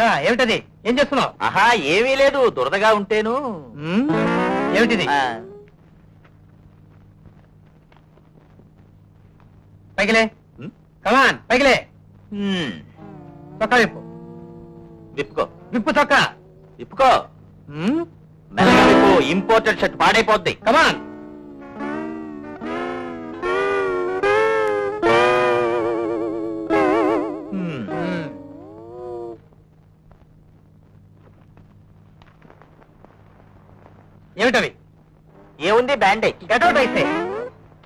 ఎలా? ఏమిటది? ఏం చేస్తున్నావు? ఆహా ఏమీ లేదు. దురదగా ఉంటేను. ఏమిటిది? ఆ, పైకిలే. ఉమ్, కమాన్ పైకిలే. ఉమ్, చొక్కా విప్పు. విప్పుకో. విప్పు చొక్కా. విప్పుకో. మెల్లగా విప్పు. ఇంపోర్టెడ్ షర్ట్ పాడైపోద్ది. కమాన్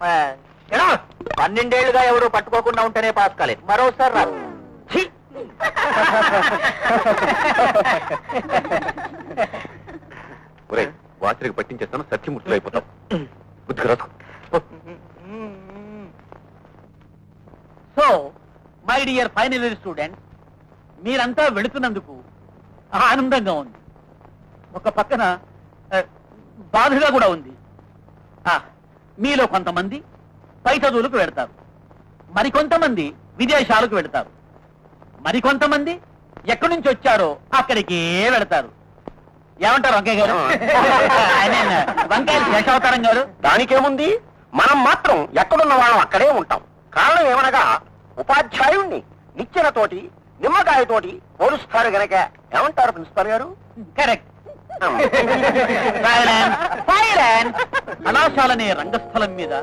ఆ, గెటౌట్ పన్నెండేళ్ళుగా ఎవరు పట్టుకోకుండా ఉంటేనే పాస్ కాలేదు. మరోసారి రాదు ఛీ! ఒరేయ్ వాచరికి పట్టించేస్తాను సత్యమూర్తులు అయిపోతాం. బుద్ధిగా రాసుకో. So my dear final year student మీరంతా వెళుతున్నందుకు ఆనందంగా ఉంది. ఒక పక్కన బాధగా కూడా ఉంది. మీలో కొంతమంది పై చదువులకు వెళ్తారు మరికొంతమంది విదేశాలకు వెళ్తారు మరికొంతమంది ఎక్కడి నుంచి వచ్చారో అక్కడికే వెళతారు ఏమంటారు వంకయ్య గారు? వంకాయలు శేషావతారం గారు? దానికేముంది? మనం మాత్రం ఎక్కడున్న వాళ్ళం అక్కడే ఉంటాం. కారణం ఏమనగా ఉపాధ్యాయుణ్ణి నిచ్చెనతోటి నిమ్మకాయతోటి పోలుస్తారు గనక. ఏమంటారు ప్రిన్సిపల్ గారు? కరెక్ట్. కళాశాలనే రంగస్థలం మీద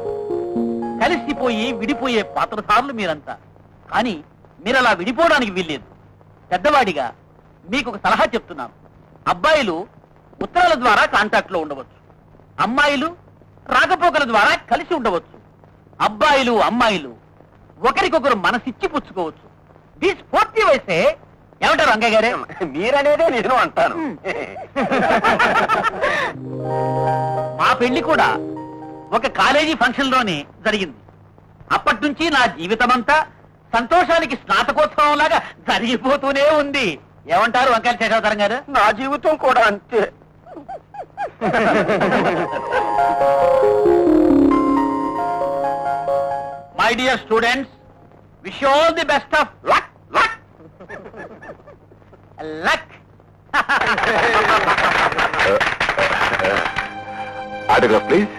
కలిసిపోయి విడిపోయే పాత్రధారులు మీరంతా. కానీ మీరు అలా విడిపోవడానికి వీల్లేదు. పెద్దవాడిగా మీకు ఒక సలహా చెప్తున్నాను. అబ్బాయిలు ఉత్తరాల ద్వారా కాంటాక్ట్లో ఉండవచ్చు. అమ్మాయిలు రాకపోకల ద్వారా కలిసి ఉండవచ్చు. అబ్బాయిలు అమ్మాయిలు ఒకరికొకరు మనసిచ్చి పుచ్చుకోవచ్చు. ఈ స్ఫూర్తి వయసే ఏమంటారు అంగయ్య గారే? మీరనేదే నేను అంటాను. మా పెళ్ళి కూడా ఒక కాలేజీ ఫంక్షన్లోనే జరిగింది. అప్పటి నుంచి నా జీవితమంతా సంతోషానికి స్నాతకోత్సవం లాగా జరిగిపోతూనే ఉంది. ఏమంటారు వంకాయల శేషావతారం గారు? నా జీవితం కూడా అంతే. My dear students wish all the best of luck luck luck autograph please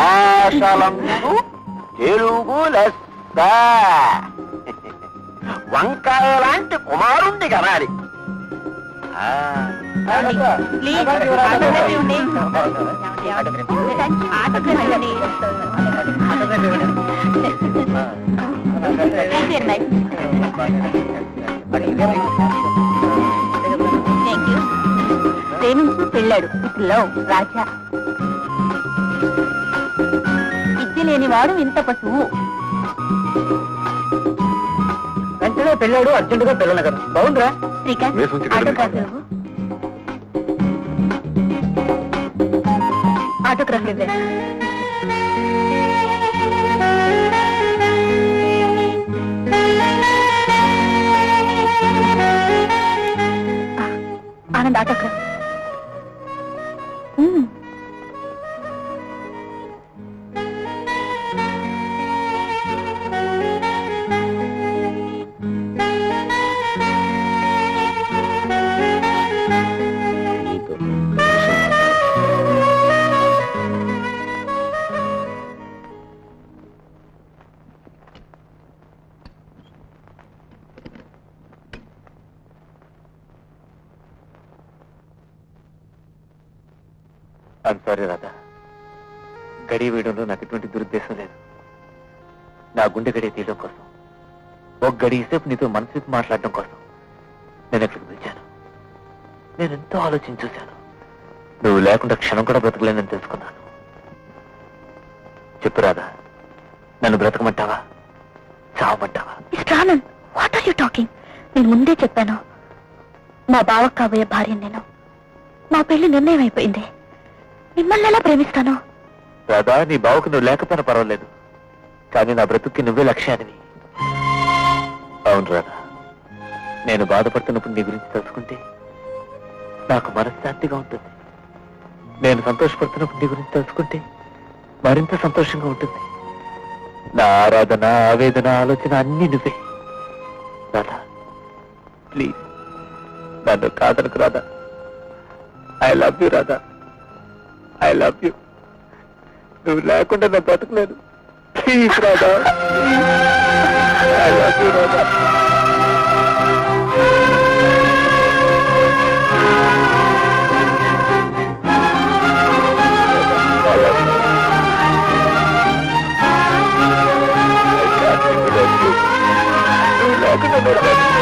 ఆశలందు Telugu లెస్స వంకాయ లాంటి కుమారుణ్ణి కనాలి ఆ, ప్రేమించి పెళ్ళాడు. లవ్ రాజా. విద్య లేనివాడు ఇంత పశువు. వెంటనే పెళ్ళాడు అర్జెంటుగా పిల్లనగర్ బాగుందిరా? శ్రీకాంత్ వేసి ఉంచి ఆటోగ్రాఫ్ ఇవ్వు. ఆటోగ్రాఫ్ ఇవ్వే Anand autograph. I'm sorry Radha గడియ వేయడంలో నాకు ఎటువంటి దురుద్దేశం లేదు. నా గుండె గడియ తీయడం కోసం. ఒక గడియ సేపు నీతో మనసు మాట్లాడడం కోసం నేను ఇక్కడికి పిలిచాను నేను ఎంతో ఆలోచించి చూశాను. నువ్వు లేకుండా క్షణం కూడా బ్రతకలేనని తెలుసుకున్నాను. చెప్పు రాధా నన్ను బ్రతకమంటావా? చావమంటావా? Mister Anand what are you talking నేను ముందే చెప్పాను. మా బావ కాబోయే భార్య నేను. మా పెళ్ళి నిర్ణయం అయిపోయింది మిమ్మల్ని ఎలా ప్రేమిస్తాను? రాధా నీ బావకు నువ్వు లేకపోయినా పర్వాలేదు. కానీ నా బ్రతుక్కి నువ్వే లక్ష్యానివి అవును రాధా. నేను బాధపడుతున్నప్పుడు నీ గురించి తెలుసుకుంటే నాకు మనశ్శాంతిగా ఉంటుంది. నేను సంతోషపడుతున్నప్పుడు నీ గురించి తెలుసుకుంటే మరింత సంతోషంగా ఉంటుంది. నా ఆరాధన ఆవేదన ఆలోచన అన్ని నువ్వే. రాధా ప్లీజ్ నన్ను కాదనకు Radha. I love you Radha. I love you నువ్వు లేకుండా నేను బతకలేదు please Radha I love you Radha I love you. Can't you.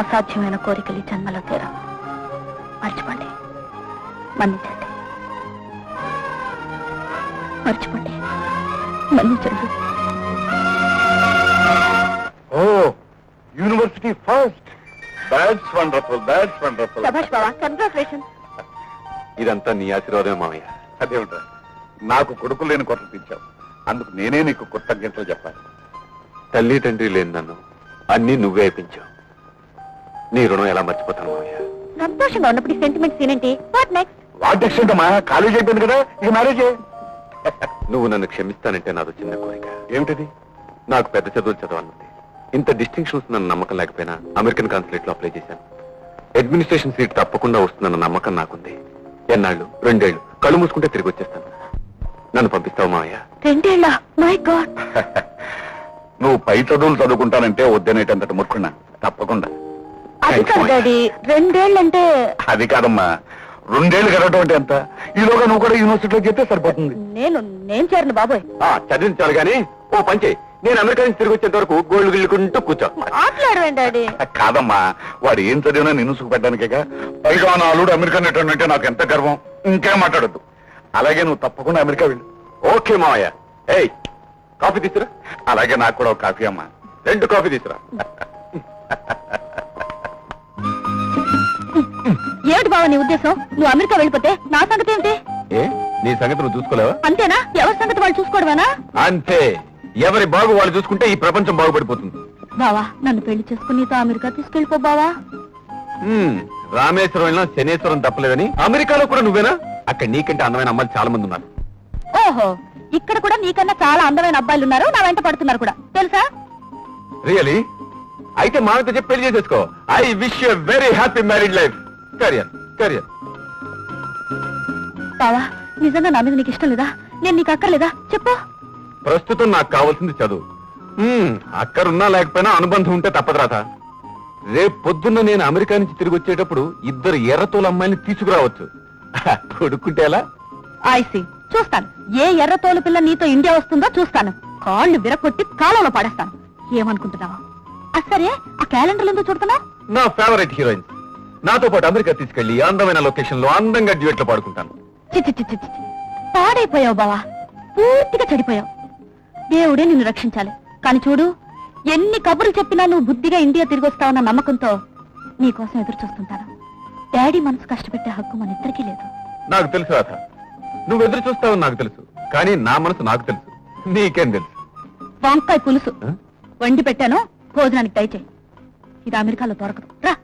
అసాధ్యమైన కోరికలు ఈ జన్మలో తీరా. మర్చిపోండి. మన్నించండి. మర్చిపోండి. మన్నించండి. ఓ university first. That's wonderful that's wonderful సభాష్ బావా కంగ్రాచులేషన్ ఇదంతా నీ ఆశీర్వాదమే మామయ్య. అదేమిట్రా? నాకు కొడుకులు లేని కొత్త తెచ్చావు అందుకు నేనే నీకు కృతజ్ఞతలు చెప్పాలి. తల్లి తండ్రి లేని నన్ను అన్ని నువ్వే అయిపించావు నీ రుణం ఎలా మర్చిపోతాను మామయ్య సంతోషంగా ఉన్నప్పుడు ఈ సెంటిమెంట్ సీన్ ఏంటి వాట్ నెక్స్ట్ వాట్ నెక్స్ట్ మా కాలేజ్ అయిపోయింది కదా ఇక మ్యారేజ్ నువ్వు నన్ను క్షమిస్తానంటే నాదో చిన్న కోరిక. ఏమిటిది? నాకు పెద్ద చదువులు చదవాలనుంది. ఇంత డిస్టింక్షన్స్ నన్ను నమ్మకం లేకపోయినా అమెరికన్ కాన్సులేట్లో అప్లై చేశాను. అడ్మినిస్ట్రేషన్ సీట్ తప్పకుండా వస్తుందన్న నమ్మకం నాకుంది. ఎన్నాళ్ళు? రెండేళ్ళు కళ్ళు మూసుకుంటే తిరిగి వచ్చేస్తాను. నన్ను పంపిస్తావు మావయ్య? రెండేళ్ళ? మై గాడ్ నువ్వు పై చదువులు చదువుకుంటానంటే వద్దనేటంతటి ముట్టుకున్నా తప్పకుండా. అది కాదు డాడీ రెండేళ్ళంటే అది కాదమ్మా. రెండేళ్ళు గడవటం అంటే ఎంత? ఈలోగా నువ్వు కూడా యూనివర్సిటీలో చెప్తే సరిపోతుంది. నేను నేను చేరను బాబోయ్. చదివించాలి గాని ఓ పంచే నేను అమెరికా నుంచి తిరిగి వచ్చేంత వరకు గోల్డ్ గిల్లుకుంటూ కూర్చో. కాదమ్మా వాడు ఏం చదివినా నిన్ను సుఖపెట్టడానికేగా? పైగా నా అల్లుడు రిటర్న్ అంటే నాకు ఎంత గర్వం? ఇంకేం మాట్లాడద్దు. అలాగే నువ్వు తప్పకుండా అమెరికా వెళ్ళు. ఓకే మావయ్య. ఏయ్ కాఫీ తీసురా. అలాగే నాకు కూడా ఒక కాఫీ అమ్మా. రెండు కాఫీ తీసురా. నీ ఉద్దేశం? నువ్వు అమెరికా వెళ్ళిపోతే నా సంగతి ఏమిటి? ఏ? నీ సంగతి నువ్వు చూసుకోలేవా? అంతేనా? ఎవరి సంగతి వాళ్ళు చూసుకోవడమేనా? అంతే. ఎవరి బాగు వాళ్ళు చూసుకుంటే ఈ ప్రపంచం బాగుపడిపోతుంది. బావా నన్ను పెళ్ళి చేసుకుని నీతో అమెరికా తీసుకెళ్ళిపో బావా. రామేశ్వరం వెళ్ళినా శనేశ్వరం తప్పలేదని అమెరికాలో కూడా నువ్వేనా? అక్కడ నీకంటే అందమైన అమ్మాయిలు చాలా మంది ఉన్నారు ఓహో ఇక్కడ కూడా నీకన్నా చాలా అందమైన అబ్బాయిలు ఉన్నారు. నా వెంట పడుతున్నారు కూడా. తెలుసా? రియలీ అయితే మామతో చెప్పి పెళ్ళి చేసేసుకో. I wish you very happy married life బావా నిజంగా నా మీద నీకు ఇష్టం లేదా? నేను నీకు అక్కర్లేదా? చెప్పు. ప్రస్తుతం నాకు కావాల్సింది చదువు. హ్మ్, అక్కరున్నా లేకపోయినా అనుబంధం ఉంటే తప్పదు రాత రేపు పొద్దున్న నేను అమెరికా నుంచి తిరిగి వచ్చేటప్పుడు ఇద్దరు ఎర్రతోల అమ్మాయిని తీసుకురావచ్చు. కొడుకుంటే ఎలా? ఐసి చూస్తాను. ఏ ఎర్ర తోలు పిల్ల నీతో ఇండియా వస్తుందో చూస్తాను. కాళ్ళు విరగొట్టి కాలంలో పడేస్తాను. ఏమనుకుంటున్నావా? ఆ సరే ఆ క్యాలెండర్ ఎందుకు చూడుతున్నావు? నా ఫేవరెట్ హీరోయిన్ నాతో పాటు అమెరికా తీసుకెళ్ళి అందమైన లొకేషన్లో అందంగా డ్యూయట్లు పాడుకుంటాను. చిచ్చి చిచ్చి చిచ్చి పాడైపోయావు బావా. పూర్తిగా చెడిపోయావు. దేవుడే నిన్ను రక్షించాలి. కానీ చూడు ఎన్ని కబుర్లు చెప్పినా నువ్వు బుద్ధిగా ఇండియా తిరిగి వస్తావన్న నమ్మకంతో నీకోసం ఎదురు చూస్తుంటాను. డాడీ మనసు కష్టపెట్టే హక్కు మన ఇద్దరికీ లేదు. నాకు తెలుసు రాధ. నువ్వు ఎదురు చూస్తావని నాకు తెలుసు. కానీ నా మనసు నాకు తెలుసు. నీకేం తెలుసు? వంకాయ పులుసు? వండి పెట్టాను భోజనానికి దయచేయి ఇది అమెరికాలో దొరకదు. రా.